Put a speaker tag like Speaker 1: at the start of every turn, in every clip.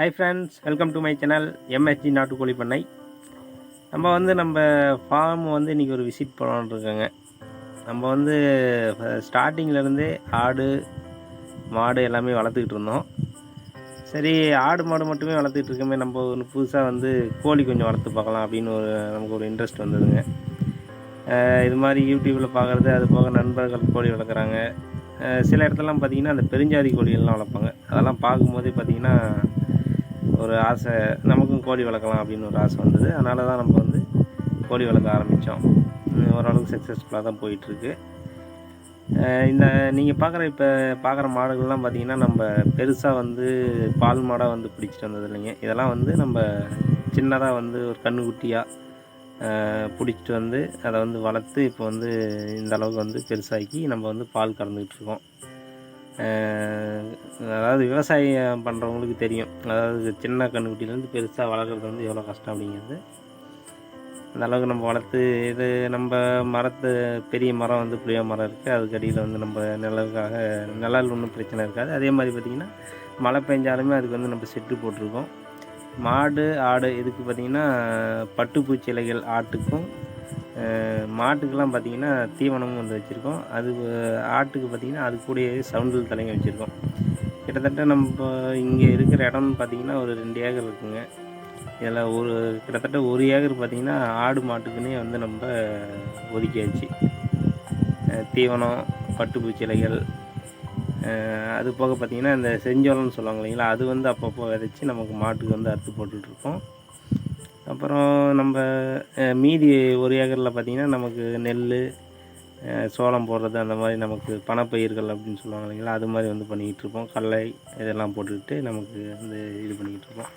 Speaker 1: Hi friends welcome to my channel MSG நாட்டுக்கோழி பண்ணை நம்ம வந்து நம்ம ஃபார்ம் வந்து இன்றைக்கி ஒரு விசிட் பண்ணலான்னு இருக்கோங்க. நம்ம வந்து ஸ்டார்டிங்லேருந்தே ஆடு மாடு எல்லாமே வளர்த்துக்கிட்டு இருந்தோம். சரி ஆடு மாடு மட்டுமே வளர்த்துக்கிட்டு இருக்கோமே நம்ம ஒரு புதுசாக வந்து கோழி கொஞ்சம் வளர்த்து பார்க்கலாம் அப்படின்னு ஒரு நமக்கு ஒரு இன்ட்ரெஸ்ட் வந்ததுங்க. இது மாதிரி யூடியூப்பில் பார்க்குறது அது போக நண்பர்கள் கோழி வளர்க்குறாங்க. சில இடத்துலலாம் பார்த்தீங்கன்னா அந்த பெருஞ்சாதி கோழிகள்லாம் வளர்ப்பாங்க. அதெல்லாம் பார்க்கும்போதே பார்த்தீங்கன்னா ஒரு ஆசை நமக்கும் கோழி வளர்க்கலாம் அப்படின்னு ஒரு ஆசை வந்தது. அதனால தான் நம்ம வந்து கோழி வளர்க்க ஆரம்பித்தோம் ஓரளவுக்கு சக்ஸஸ்ஃபுல்லாக தான் போயிட்டுருக்கு. இந்த நீங்கள் பார்க்குற இப்போ பார்க்குற மாடுகள்லாம் பார்த்தீங்கன்னா நம்ம பெருசாக வந்து பால் மாடாக வந்து பிடிச்சிட்டு வந்தது இல்லைங்க. இதெல்லாம் வந்து நம்ம சின்னதாக வந்து ஒரு கண்ணுக்குட்டியாக பிடிச்சிட்டு வந்து அதை வந்து வளர்த்து இப்போ வந்து இந்த அளவுக்கு வந்து பெருசாக்கி நம்ம வந்து பால் கறந்துக்கிட்டு இருக்கோம். அதாவது விவசாயம் பண்ணுறவங்களுக்கு தெரியும். அதாவது சின்ன கண்ணுக்குட்டிலேருந்து பெருசாக வளர்க்குறது வந்து எவ்வளோ கஷ்டம் அப்படிங்கிறது. அந்த அளவுக்கு நம்ம வளர்த்து இது நம்ம மரத்து பெரிய மரம் வந்து புளிய மரம் இருக்குது அதுக்கு அடியில் வந்து நம்ம நிழலுக்காக நிழல் ஒன்றும் பிரச்சனை இருக்காது. அதே மாதிரி பார்த்திங்கன்னா மழை பெஞ்சாலுமே அதுக்கு வந்து நம்ம செட்டு போட்டிருக்கோம். மாடு ஆடு இதுக்கு பார்த்திங்கன்னா பட்டுப்பூச்சி இலைகள் ஆட்டுக்கும் மாட்டுக்கெல்லாம் பார்த்திங்கன்னா தீவனமும் வந்து வச்சுருக்கோம். அது ஆட்டுக்கு பார்த்திங்கன்னா அது கூடயே சவுண்டில் தலைங்க வச்சுருக்கோம். கிட்டத்தட்ட நம்ம இங்கே இருக்கிற இடம்னு பார்த்திங்கன்னா ஒரு ரெண்டு ஏக்கர் இருக்குங்க. இதில் ஒரு கிட்டத்தட்ட ஒரு ஏக்கர் பார்த்திங்கன்னா ஆடு மாட்டுக்குன்னே வந்து நம்ம ஒதுக்கியாச்சு. தீவனம் பட்டுப்பூச்சி இலைகள் அது போக பார்த்திங்கன்னா இந்த செஞ்சோளம்னு சொல்லுவாங்க இல்லைங்களா அது வந்து அப்பப்போ விதைச்சி நமக்கு மாட்டுக்கு வந்து அறுத்து போட்டுட்ருக்கோம் அப்புறம் நம்ம மீதி ஒரு ஏக்கரில் பார்த்திங்கன்னா நமக்கு நெல் சோளம் போடுறது அந்த மாதிரி நமக்கு பணப்பயிர்கள் அப்படின்னு சொல்லுவாங்க இல்லைங்களா அது மாதிரி வந்து பண்ணிக்கிட்டுருப்போம் கடலை இதெல்லாம் போட்டுக்கிட்டு நமக்கு வந்து இது பண்ணிக்கிட்டு இருப்போம்.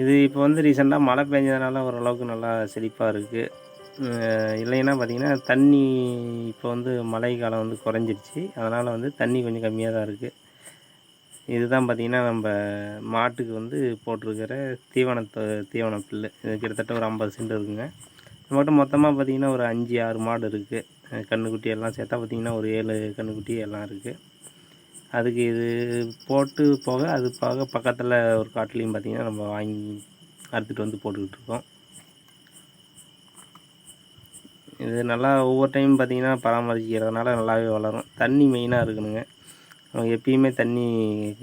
Speaker 1: இது இப்போ வந்து ரீசெண்டாக மழை பெஞ்சதுனால ஓரளவுக்கு நல்லா செழிப்பாக இருக்குது இல்லைன்னா பார்த்திங்கன்னா தண்ணி இப்போ வந்து மழை காலம் வந்து குறைஞ்சிருச்சு. அதனால் வந்து தண்ணி கொஞ்சம் கம்மியாக தான் இருக்குது இதுதான் பார்த்திங்கன்னா நம்ம மாட்டுக்கு வந்து போட்டிருக்கிற தீவனத்தை தீவன புல்லு. இது கிட்டத்தட்ட ஒரு ஐம்பது சென்ட் இருக்குங்க. நம்மகிட்ட மொத்தமாக பார்த்திங்கன்னா ஒரு அஞ்சு ஆறு மாடு இருக்குது கன்றுக்குட்டி எல்லாம் சேர்த்தா பார்த்திங்கன்னா ஒரு ஏழு கன்றுக்குட்டி எல்லாம் இருக்குது அதுக்கு இது போட்டு போக அது போக பக்கத்தில் ஒரு காட்டுலேயும் பார்த்திங்கன்னா நம்ம வாங்கி அறுத்துட்டு வந்து போட்டுக்கிட்டு இருக்கோம். இது நல்லா ஒவ்வொரு டைம் பார்த்திங்கன்னா பராமரிக்கிறதுனால நல்லாவே வளரும். தண்ணி மெயினாக இருக்கணுங்க. எப்பயுமே தண்ணி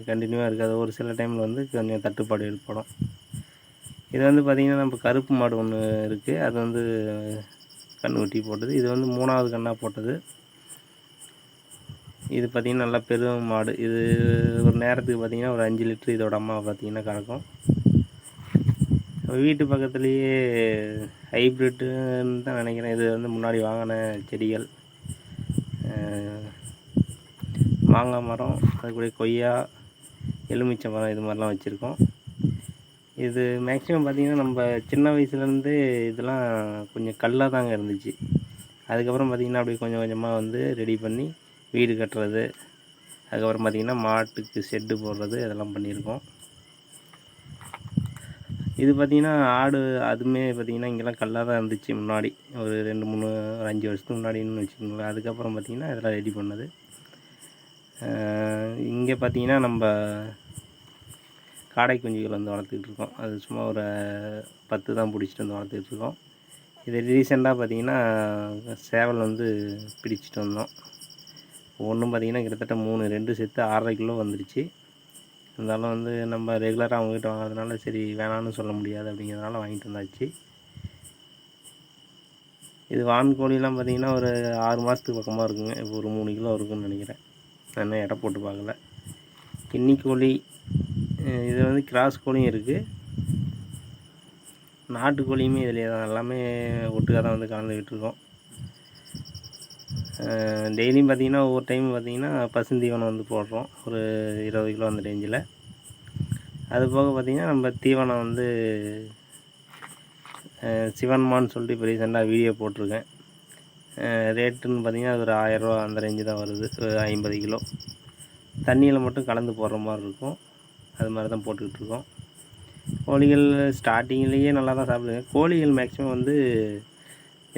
Speaker 1: கண்டினியூவாக இருக்காது. ஒரு சில டைமில் வந்து கொஞ்சம் தட்டுப்பாடு ஏற்படும். இது வந்து பார்த்திங்கன்னா நம்ம கருப்பு மாடு ஒன்று இருக்குது அது வந்து கண்ணுக்குட்டி போட்டது. இது வந்து மூணாவது கண்ணாக போட்டது. இது பார்த்திங்கன்னா நல்லா பெரும் மாடு. இது ஒரு நேரத்துக்கு பார்த்திங்கன்னா ஒரு அஞ்சு லிட்ரு இதோட அம்மா பார்த்திங்கன்னா கறக்கும். வீட்டு பக்கத்துலேயே ஹைப்ரிட்டுன்னு தான் நினைக்கிறேன். இது வந்து முன்னாடி வாங்கின செடிகள். மாங்காய் மரம் அதுக்கூடிய கொய்யா எலுமிச்சை மரம் இது மாதிரிலாம் வச்சுருக்கோம். இது மேக்ஸிமம் பார்த்திங்கன்னா நம்ம சின்ன வயசுலேருந்து இதெல்லாம் கொஞ்சம் கல்லாக தாங்க இருந்துச்சு. அதுக்கப்புறம் பார்த்திங்கன்னா அப்படியே கொஞ்சம் கொஞ்சமாக வந்து ரெடி பண்ணி வீடு கட்டுறது அதுக்கப்புறம் பார்த்திங்கன்னா மாட்டுக்கு ஷெட்டு போடுறது இதெல்லாம் பண்ணியிருக்கோம். இது பார்த்திங்கன்னா ஆடு அதுவுமே பார்த்திங்கன்னா இங்கெல்லாம் கல்லாக தான் இருந்துச்சு முன்னாடி. ஒரு ரெண்டு மூணு ஒரு அஞ்சு வருஷத்துக்கு முன்னாடின்னு வச்சுக்கோங்களேன். அதுக்கப்புறம் பார்த்திங்கன்னா இதெல்லாம் ரெடி பண்ணது. இங்கே பார்த்தீங்கன்னா நம்ம காடை குஞ்சுகள் வந்து வளர்த்துக்கிட்டு இருக்கோம். அது சும்மா ஒரு பத்து தான் பிடிச்சிட்டு வந்து வளர்த்துக்கிட்டு இருக்கோம். இது ரீசெண்டாக பார்த்திங்கன்னா சேவல் வந்து பிடிச்சிட்டு வந்தோம். ஒன்றும் பார்த்திங்கன்னா கிட்டத்தட்ட மூணு ரெண்டு செத்து ஆறரை கிலோ வந்துருச்சு. இருந்தாலும் வந்து நம்ம ரெகுலராக அவங்ககிட்ட வாங்குறதுனால சரி வேணான்னு சொல்ல முடியாது அப்படிங்கிறதுனால வாங்கிட்டு வந்தாச்சு. இது வான்கோழிலாம் பார்த்தீங்கன்னா பார்த்திங்கன்னா ஒரு ஆறு மாதத்துக்கு பக்கமாக இருக்குங்க. இப்போ ஒரு மூணு கிலோ இருக்குன்னு நினைக்கிறேன். நான் இன்னும் எடை போட்டு பார்க்கல. கின்னி கோழி இது வந்து கிராஸ் கோழியும் இருக்குது நாட்டுக்கோழியுமே இதுலேயே தான் எல்லாமே ஒட்டுக்காக தான் வந்து கலந்துக்கிட்டு இருக்கோம். டெய்லியும் பார்த்திங்கன்னா ஒவ்வொரு டைமும் பார்த்திங்கன்னா பசுந்தீவனம் வந்து போடுறோம். ஒரு இருபது கிலோ அந்த ரேஞ்சில் அது போக பார்த்திங்கன்னா நம்ம தீவனம் வந்து சிவன்மான்னு சொல்லிட்டு இப்போ ரீசெண்டாக வீடியோ போட்டிருக்கேன். ரேட்டுன்னு பார்த்திங்கன்னா அது ஒரு ஆயரூவா அந்த ரேஞ்சு தான் வருது. ஒரு ஐம்பது கிலோ. தண்ணியில் மட்டும் கலந்து போடுற மாதிரி இருக்கும். அது மாதிரி தான் போட்டுக்கிட்டு இருக்கோம். கோழிகள் ஸ்டார்டிங்லேயே நல்லா தான் சாப்பிடுங்க. கோழிகள் மேக்ஸிமம் வந்து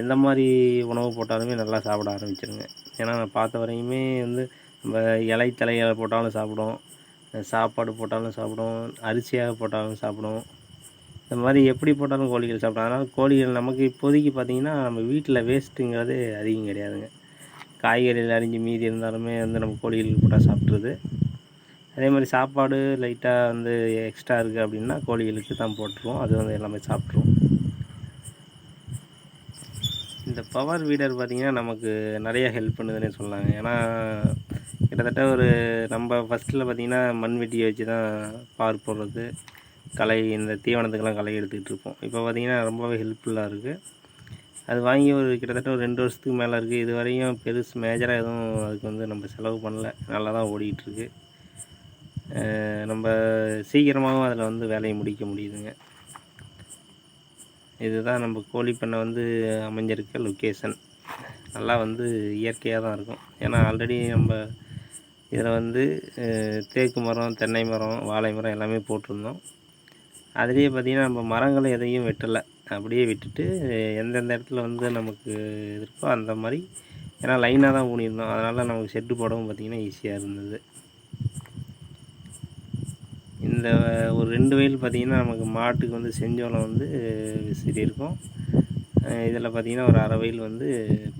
Speaker 1: எந்த மாதிரி உணவு போட்டாலுமே நல்லா சாப்பிட ஆரம்பிச்சிருங்க. ஏன்னா நான் பார்த்த வரையுமே வந்து நம்ம இலை தலைகளை போட்டாலும் சாப்பிடும் சாப்பாடு போட்டாலும் சாப்பிடும் அரிசியாக போட்டாலும் சாப்பிடும். இந்த மாதிரி எப்படி போட்டாலும் கோழிகள் சாப்பிடும் அதனால் கோழிகள் நமக்கு இப்போதைக்கு பார்த்திங்கன்னா நம்ம வீட்டில் வேஸ்ட்டுங்கிறது அதிகம் கிடையாதுங்க. காய்கறிகள் அரிஞ்சு மீதி இருந்தாலுமே வந்து நம்ம கோழிகளுக்கு போட்டால் சாப்பிட்ருது அதே மாதிரி சாப்பாடு லைட்டாக வந்து எக்ஸ்ட்ரா இருக்குது அப்படின்னா கோழிகளுக்கு தான் போட்டுருவோம். அது வந்து எல்லாமே சாப்பிட்ருவோம். இந்த பவர் வீடர் பார்த்திங்கன்னா நமக்கு நிறையா ஹெல்ப் பண்ணுதுன்னே சொல்லலாங்க. ஏன்னா கிட்டத்தட்ட ஒரு நம்ம ஃபஸ்ட்டில் பார்த்திங்கன்னா மண் வெட்டியை வச்சு தான் பார் போடுறது. களை இந்த தீவனத்துக்கெல்லாம் களை எடுத்துக்கிட்டு இருப்போம். இப்போ பார்த்திங்கன்னா ரொம்பவே ஹெல்ப்ஃபுல்லாக இருக்குது அது வாங்கி ஒரு கிட்டத்தட்ட ஒரு ரெண்டு வருஷத்துக்கு மேலே இருக்குது இது வரையும் பெருசு மேஜராக எதுவும் அதுக்கு வந்து நம்ம செலவு பண்ணல. நல்லா தான் ஓடிக்கிட்டுருக்கு நம்ம சீக்கிரமாகவும் அதில் வந்து வேலையை முடிக்க முடியுதுங்க. இதுதான் நம்ம கோழி பண்ணை வந்து அமைஞ்சிருக்க லொக்கேஷன் நல்லா வந்து இயற்கையாக தான் இருக்கும். ஏன்னா ஆல்ரெடி நம்ம இதில் வந்து தேக்கு மரம் தென்னை மரம் வாழை மரம் எல்லாமே போட்டிருந்தோம். அதுலேயே பார்த்திங்கன்னா நம்ம மரங்களை எதையும் வெட்டலை. அப்படியே விட்டுட்டு எந்தெந்த இடத்துல வந்து நமக்கு இருக்கோ அந்த மாதிரி. ஏன்னா லைனாக தான் ஊனியிருந்தோம். அதனால் நமக்கு செட்டு போடவும் பார்த்திங்கன்னா ஈஸியாக இருந்தது. இந்த ஒரு ரெண்டு வயல் பார்த்திங்கன்னா நமக்கு மாட்டுக்கு வந்து செஞ்சோளம் வந்து விசிறி இருக்கும் இதில் பார்த்திங்கன்னா ஒரு அரை வயல் வந்து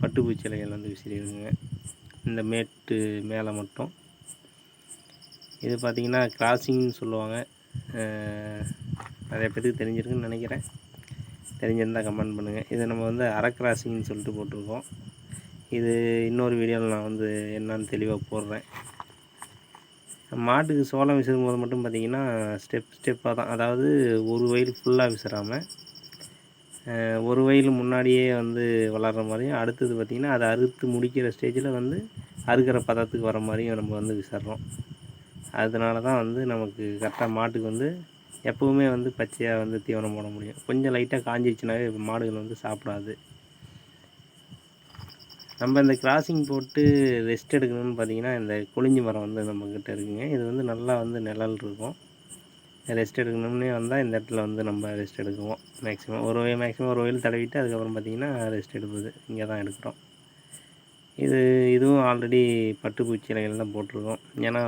Speaker 1: பட்டுப்பூச்சி இலைகள் வந்து விசிறி இருக்குங்க இந்த மேட்டு மேலே மட்டும். இது பார்த்திங்கன்னா கிராசிங்னு சொல்லுவாங்க. நிறைய பேருக்கு தெரிஞ்சிருக்குன்னு நினைக்கிறேன். தெரிஞ்சிருந்தால் கமெண்ட் பண்ணுங்கள் இது நம்ம வந்து அரை கிராசிங்னு சொல்லிட்டு போட்டிருக்கோம். இது இன்னொரு வீடியோவில் நான் வந்து என்னன்னு தெளிவாக போடுறேன். மாட்டுக்கு சோளம் விசிறும் போது மட்டும் பார்த்திங்கன்னா ஸ்டெப் ஸ்டெப்பாக தான். அதாவது ஒரு வயல் ஃபுல்லாக விசிறாமல் ஒரு வயல் முன்னாடியே வந்து வளர்கிற மாதிரியும் அடுத்தது பார்த்திங்கன்னா அதை அறுத்து முடிக்கிற ஸ்டேஜில் வந்து அறுக்கிற பதத்துக்கு வர மாதிரியும் நம்ம வந்து விசிறோம். அதனால தான் வந்து நமக்கு கரெக்டாக மாட்டுக்கு வந்து எப்போவுமே வந்து பச்சையாக வந்து தீவனம் போட முடியும். கொஞ்சம் லைட்டாக காஞ்சிருச்சுனாவே மாடுகள் வந்து சாப்பிடாது. நம்ம இந்த கிராசிங் போட்டு ரெஸ்ட் எடுக்கணும்னு பார்த்தீங்கன்னா இந்த கொளிஞ்சி மரம் வந்து நம்மக்கிட்ட இருக்குங்க. இது வந்து நல்லா வந்து நிழல் இருக்கும். ரெஸ்ட் எடுக்கணும்னே வந்தால் இந்த இடத்துல வந்து நம்ம ரெஸ்ட் எடுக்குவோம். மேக்ஸிமம் ஒரு வயல் மேக்ஸிமம் ஒரு வயல் தடவிட்டு அதுக்கப்புறம் பார்த்திங்கன்னா ரெஸ்ட் எடுப்பது. இங்கே தான் எடுக்கிறோம். இது இதுவும் ஆல்ரெடி பட்டுப்பூச்சி இலைகள் தான் போட்டிருக்கோம். ஏன்னா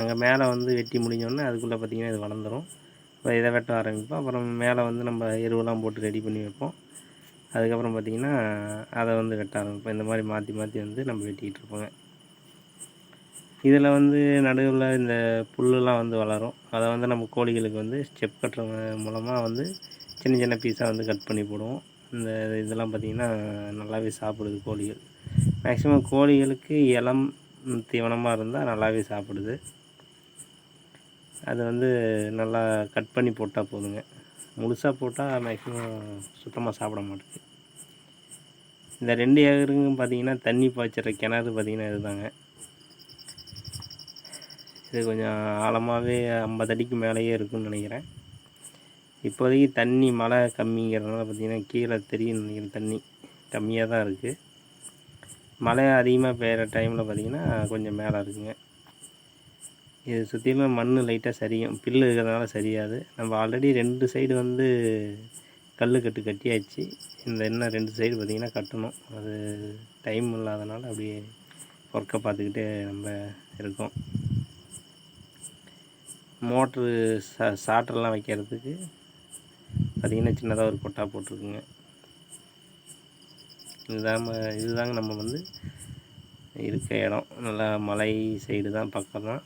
Speaker 1: அங்கே மேலே வந்து வெட்டி முடிஞ்சோடனே அதுக்குள்ளே பார்த்திங்கன்னா இது வளர்ந்துடும் இதை வெட்ட ஆரம்பிப்போம். அப்புறம் மேலே வந்து நம்ம எருவெல்லாம் போட்டு ரெடி பண்ணி வைப்போம். அதுக்கப்புறம் பார்த்திங்கன்னா அதை வந்து வெட்ட ஆரம்பிப்போம். இந்த மாதிரி மாற்றி மாற்றி வந்து நம்ம வெட்டிக்கிட்டு இருப்போங்க. இதில் வந்து நடுவில் இந்த புல்லுலாம் வந்து வளரும். அதை வந்து நம்ம கோழிகளுக்கு வந்து ஸ்டெப் கட்டுற மூலமாக வந்து சின்ன சின்ன பீஸாக வந்து கட் பண்ணி போடுவோம். இந்த இதெல்லாம் பார்த்திங்கன்னா நல்லாவே சாப்பிடுது கோழிகள். மேக்ஸிமம் கோழிகளுக்கு இளம் தீவனமாக இருந்தால் நல்லாவே சாப்பிடுது. அது வந்து நல்லா கட் பண்ணி போட்டால் போதுங்க. முழுசாக போட்டால் மேக்ஸிமம் சுத்தமாக சாப்பிட மாட்டேங்குது. இந்த ரெண்டு ஏகருக்கும் பார்த்தீங்கன்னா தண்ணி பாய்ச்சிற கிணறு பார்த்திங்கன்னா இதுதாங்க. இது கொஞ்சம் ஆழமாகவே ஐம்பது அடிக்கு மேலேயே இருக்குன்னு நினைக்கிறேன். இப்போதைக்கு தண்ணி மழை கம்மிங்கிறதுனால பார்த்தீங்கன்னா கீழே தெரியும் நினைக்கிறேன் தண்ணி. கம்மியாக தான் இருக்குது மழை அதிகமாக பெய்கிற டைமில் பார்த்திங்கன்னா கொஞ்சம் மேலே இருக்குங்க. இது சுற்றியுமே மண் லைட்டாக சரியும். பில்லு இருக்கிறதுனால சரியாது. நம்ம ஆல்ரெடி ரெண்டு சைடு வந்து கல் கட்டு கட்டியாச்சு. இந்த இன்னும் ரெண்டு சைடு பார்த்திங்கன்னா கட்டணும். அது டைம் இல்லாதனால அப்படியே ஒர்க்கை பார்த்துக்கிட்டே நம்ம இருக்கோம். மோட்ரு சா சாட்டெல்லாம் வைக்கிறதுக்கு பார்த்திங்கன்னா சின்னதாக ஒரு கொட்டா போட்டிருக்குங்க. இதுதான் இதுதாங்க நம்ம வந்து இருக்க இடம். நல்லா மலை சைடு தான் பக்கம் தான்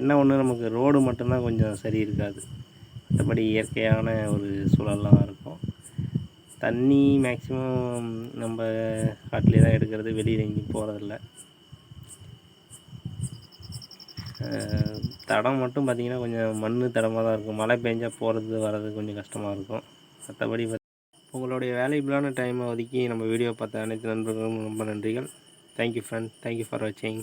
Speaker 1: என்ன ஒன்று நமக்கு ரோடு மட்டும்தான் கொஞ்சம் சரி இருக்காது மற்றபடி இயற்கையான ஒரு சூழல்லாம் இருக்கும். தண்ணி மேக்ஸிமம் நம்ம காட்டிலே தான் எடுக்கிறது வெளியில் எங்கேயும் போகிறதில்ல தடம் மட்டும் பார்த்திங்கன்னா கொஞ்சம் மண் தடமாக தான் இருக்கும். மழை பெஞ்சால் போகிறது வர்றது கொஞ்சம் கஷ்டமாக இருக்கும். மற்றபடி உங்களுடைய வேலைபிளான டைமை ஒதுக்கி நம்ம வீடியோ பார்த்த அனைத்து நண்பர்களுக்கும் ரொம்ப நன்றிகள். தேங்க்யூ ஃப்ரெண்ட் தேங்க்யூ ஃபார் வாட்சிங்